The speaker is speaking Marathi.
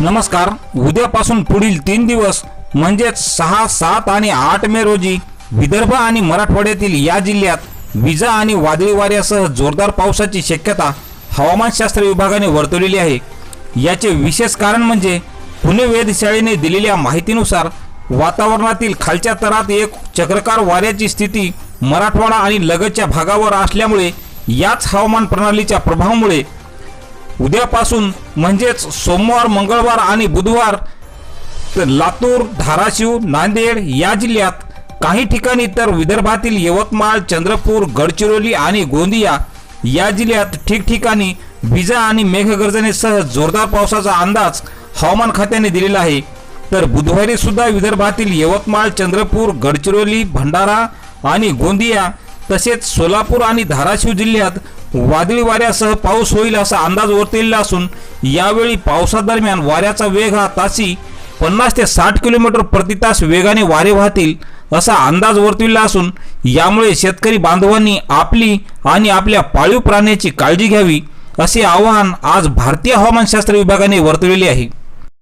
नमस्कार. उद्यापासून पुढील तीन दिवस म्हणजेच सहा सात आणि आठ मे रोजी विदर्भ आणि मराठवाड्यातील या जिल्ह्यात विजा आणि वादळी वाऱ्यासह जोरदार पावसाची शक्यता हवामानशास्त्र विभागाने वर्तवलेली आहे. याचे विशेष कारण म्हणजे पुणे वेधशाळेने दिलेल्या माहितीनुसार वातावरणातील खालच्या तरात एक चक्रकार वाऱ्याची स्थिती मराठवाडा आणि लगतच्या भागावर असल्यामुळे याच हवामान प्रणालीच्या प्रभावामुळे उद्यापासून म्हणजेच सोमवार मंगळवार आणि बुधवार लातूर धाराशिव नांदेड या जिल्ह्यात काही ठिकाणी तर विदर्भातील यवतमाळ चंद्रपूर गडचिरोली आणि गोंदिया या जिल्ह्यात ठिकठिकाणी विजा आणि मेघगर्जनेसह जोरदार पावसाचा अंदाज हवामान खात्याने दिलेला आहे. तर बुधवारी सुद्धा विदर्भातील यवतमाळ चंद्रपूर गडचिरोली भंडारा आणि गोंदिया तसेच सोलापूर आणि धाराशिव जिल्ह्यात वादळी वाऱ्यासह पाऊस होईल असा अंदाज वर्तविला असून यावेळी पावसादरम्यान वाऱ्याचा वेग हा तासी पन्नास ते साठ किलोमीटर प्रति तास वेगाने वारे वाहतील असा अंदाज वर्तविला असून यामुळे शेतकरी बांधवांनी आपली आणि आपल्या पाळीव प्राण्याची काळजी घ्यावी असे आवाहन आज भारतीय हवामानशास्त्र विभागाने वर्तविले आहे.